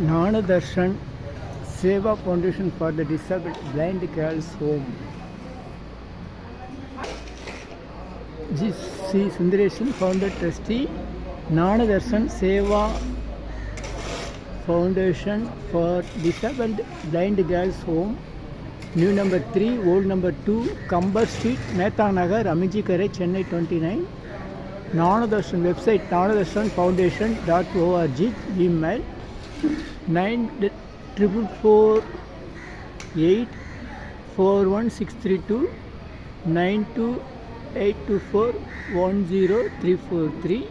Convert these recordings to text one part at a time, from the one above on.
Gnana Darshan Seva foundation for the disabled blind girls home G Shri Sundaresan founder trustee Gnana Darshan Seva foundation for disabled blind girls home new number three old number two Kambar street Mehta Nagar Aminjikarai Chennai twenty nine Gnana Darshan website Gnana Darshan foundation dot O R G email nine triple four eight four one six three two nine two eight two four one zero three four three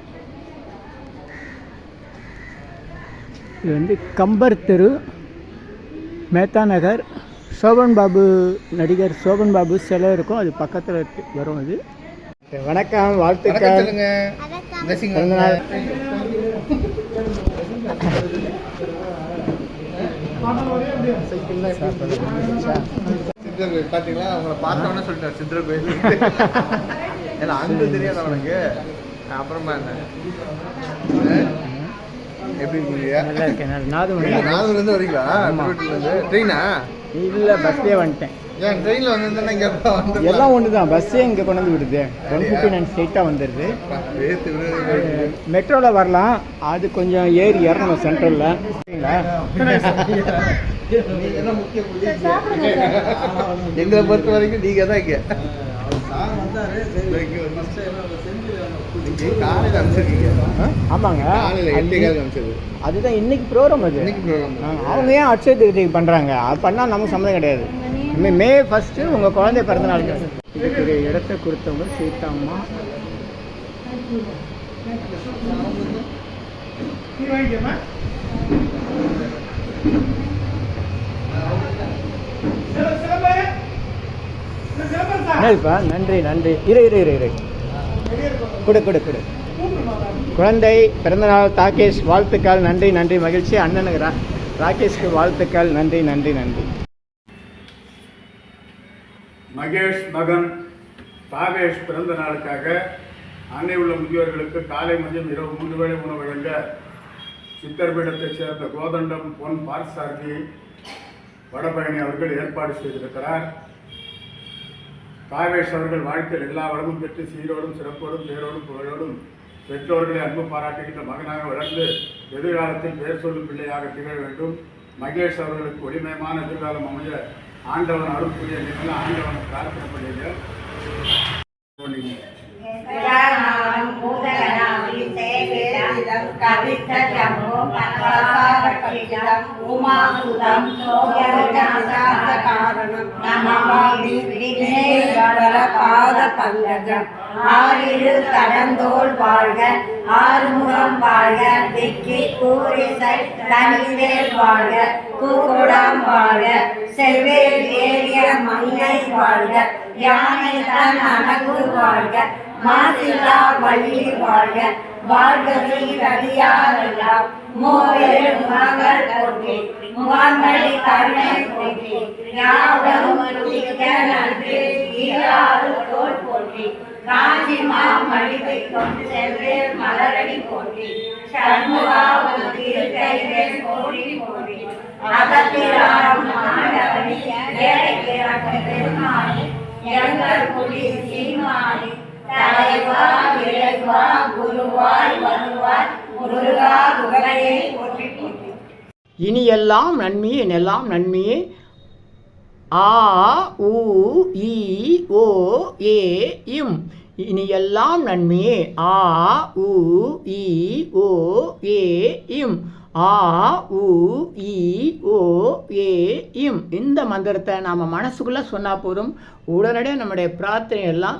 இது வந்து கம்பர் தெரு மேத்தா நகர் சோபன் பாபு நடிகர் சோபன் பாபு சிலை இருக்கும் அது பக்கத்தில் இருக்கு வரும் அது வணக்கம் வாழ்த்துக்கள் சொல்லுங்க சித்தர் கோயில் பாத்தீங்களா? அவங்கள பார்த்தோன்னே சொல்லிட்டார் சித்தர் கோயில். ஏன்னா அங்க தெரியாது அவனுக்கு அப்புறமா என்ன? எப்படி இருக்கீங்க? நல்லா இருக்கேன். நாகூர்ல இருந்து வரீங்களா? ட்ரெயினா? இல்லை பஸ்லேயே வந்துட்டேன். ஏன் ட்ரெயின்ல வந்திருந்தா இங்க வந்து எல்லாம் ஒன்று தான் பஸ்ஸே இங்கே கொண்டு வந்து விடுது. ஒன் ஃபிஃப்டி நைன் ஸ்ட்ரெயிட்டாக வந்துடுது. மெட்ரோவில் வரலாம். அது கொஞ்சம் ஏறி இறங்கணும் சென்ட்ரலில் எங்களை பொறுத்த வரைக்கும் நீங்க தான் இங்க? ஆமாங்க. அதுதான் இன்னைக்கு ப்ரோக்ராம் அது. அவங்க ஏன் அட்சய திருதிக்கு பண்ணுறாங்க அது பண்ணால் நமக்கு சம்மந்தம் கிடையாது. மே மே ஃபஸ்ட்டு உங்கள் குழந்தை பிறந்த நாளுக்கு. இதுக்கு ஒரு இடத்த கொடுத்தவங்க சீதாம்மா. என்னதுப்பா நன்றி நன்றி. இரு இரு இரு இரு. கொடு கொடு கொடு. குழந்தை பிறந்தநாள் தாகேஷ் வாழ்த்துக்கள். நன்றி நன்றி மகிழ்ச்சி. அண்ணனுக்கு ரா ராகேஷ்க்கு வாழ்த்துக்கள். நன்றி நன்றி நன்றி. மகேஷ் மகன் பாவேஷ் பிறந்த நாளுக்காக அன்னை உள்ள முதியோர்களுக்கு காலை மதியம் இரவு மூன்று வேளை உணவு வழங்க சித்தர்பீடத்தைச் சேர்ந்த கோதண்டம் பொன் பார்சாரதி வடபழனி அவர்கள் ஏற்பாடு செய்திருக்கிறார். காவேஷ் அவர்கள் வாழ்க்கையில் எல்லா வளமும் பெற்று சீரோடும் சிறப்போடும் பேரோடும் புகழோடும் பெற்றோர்களை அன்பு பாராட்டுகின்ற மகனாக வளர்ந்து எதிர்காலத்தில் பேர் சொல்லும் பிள்ளையாக திகழ வேண்டும். மகேஷ் அவர்களுக்கு ஒளிமயமான எதிர்காலம் அமைய ஆண்டவன் அருள் புரிய நீங்கள் ஆண்டவனை பிரார்த்தனை பண்ணுங்க உமாசுதம் நமாமி விக்னேஸ்வர பாத பங்கஜம் ஆறிரு தடந்தோள் வாழ்க ஆறுமுகம் வாழ்க விக்கி கூரிசை தனிவேல் வாழ்க பூகுடம் வாழ்க செவ்வேல் ஏறிய மங்கை வாழ்க யானை தன் அணகு வாழ்க மாசிலா வள்ளி வாழ்க வாழ்க சீரடியாரெல்லாம் மூவேறு மகள் போற்றி முகமடி கருணை போற்றி யாவரும் நன்றி ஈராறு தோல் போற்றி காஞ்சி மாமழிவை கொண்டு சென்று மலரடி போற்றி சண்முகா கைவேல் போற்றி போற்றி. அகத்திராம் ஆண்டவனி ஏழைக்கு அக்க எங்கள் புலி சீமானி தலைவா விளைவா குருவாய் வருவாய் முருகா குகரையை போற்றி இனி எல்லாம் நன்மையே எல்லாம் நன்மையே. ஆ உ இ ஓ ஏ இம். இனி எல்லாம் நன்மையே. ஆ உ இ ஓ ஏ இம். ஆ உ இ ஓ ஏ இம். இந்த மந்திரத்தை நாம் மனசுக்குள்ளே சொன்னால் போதும். உடனடியாக நம்முடைய பிரார்த்தனை எல்லாம்